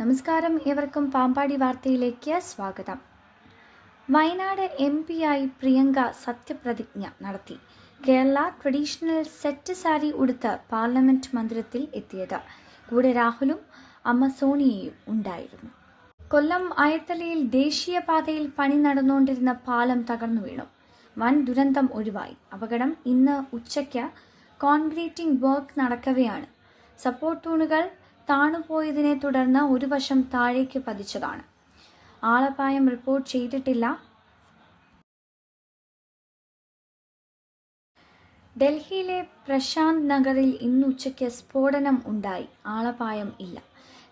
നമസ്കാരം. ഏവർക്കും പാമ്പാടി വാർത്തയിലേക്ക് സ്വാഗതം. വയനാട് എം ആയി പ്രിയങ്ക സത്യപ്രതിജ്ഞ നടത്തി. കേരള ട്രഡീഷണൽ സെറ്റ് സാരി ഉടുത്ത് പാർലമെന്റ് മന്ദിരത്തിൽ എത്തിയത്. കൂടെ രാഹുലും അമ്മ സോണിയയും ഉണ്ടായിരുന്നു. കൊല്ലം അയത്തലയിൽ ദേശീയപാതയിൽ പണി നടന്നുകൊണ്ടിരുന്ന പാലം തകർന്നു വീണു. വൻ ദുരന്തം ഒഴിവായി. അപകടം ഇന്ന് ഉച്ചയ്ക്ക് കോൺക്രീറ്റിംഗ് വർക്ക് നടക്കവെയാണ്. സപ്പോർട്ട് തൂണുകൾ താണുപോയതിനെ തുടർന്ന് ഒരു വശം താഴേക്ക് പതിച്ചതാണ്. ആളപായം റിപ്പോർട്ട് ചെയ്തിട്ടില്ല. ഡൽഹിയിലെ പ്രശാന്ത് നഗറിൽ ഇന്ന് ഉച്ചയ്ക്ക് സ്ഫോടനം ഉണ്ടായി. ആളപായം ഇല്ല.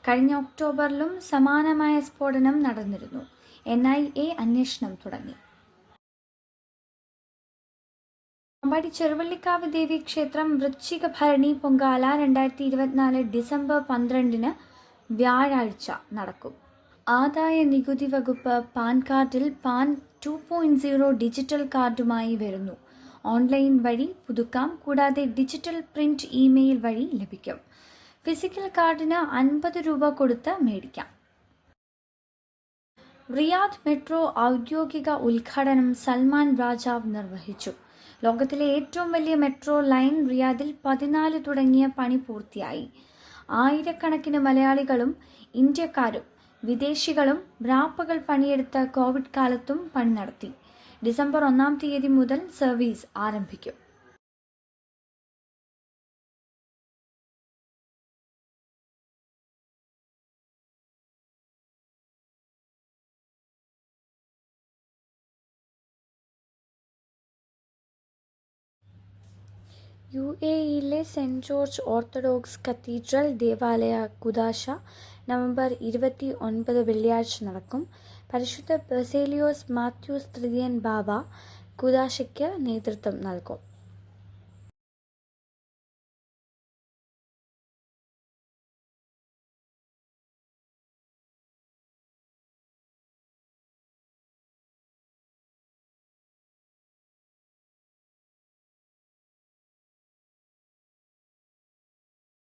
കഴിഞ്ഞ ഒക്ടോബറിലും സമാനമായ സ്ഫോടനം നടന്നിരുന്നു. എൻ ഐ എ അന്വേഷണം തുടങ്ങി. അമ്പാടി ചെറുവള്ളിക്കാവ് ദേവി ക്ഷേത്രം വൃശ്ചിക ഭരണി പൊങ്കാല രണ്ടായിരത്തി ഇരുപത്തിനാല് ഡിസംബർ പന്ത്രണ്ടിന് വ്യാഴാഴ്ച നടക്കും. ആദായ നികുതി വകുപ്പ് പാൻ കാർഡിൽ PAN two point zero digital കാർഡുമായി വരുന്നു. ഓൺലൈൻ വഴി പുതുക്കാം കൂടാതെ ഡിജിറ്റൽ പ്രിന്റ് ഇമെയിൽ വഴി ലഭിക്കും. ഫിസിക്കൽ കാർഡിന് അൻപത് രൂപ കൊടുത്ത് മേടിക്കാം. റിയാദ് മെട്രോ ഔദ്യോഗിക ഉദ്ഘാടനം സൽമാൻ രാജാവ് നിർവഹിച്ചു. ലോകത്തിലെ ഏറ്റവും വലിയ മെട്രോ ലൈൻ റിയാദിൽ പതിനാല് തുടങ്ങിയ പണി പൂർത്തിയായി. ആയിരക്കണക്കിന് മലയാളികളും ഇന്ത്യക്കാരും വിദേശികളും റാപ്പുകൾ പണിയെടുത്ത കോവിഡ് കാലത്തും പണി നടത്തി. ഡിസംബർ ഒന്നാം തീയതി മുതൽ സർവീസ് ആരംഭിക്കും. യു എ ഇയിലെ സെന്റ് ജോർജ് ഓർത്തഡോക്സ് കത്തീഡ്രൽ ദേവാലയ കുദാശ നവംബർ ഇരുപത്തി ഒൻപത് വെള്ളിയാഴ്ച നടക്കും. പരിശുദ്ധ ബസേലിയോസ് മാത്യൂസ് തൃതീയൻ ബാബ കുദാശയ്ക്ക് നേതൃത്വം നൽകും.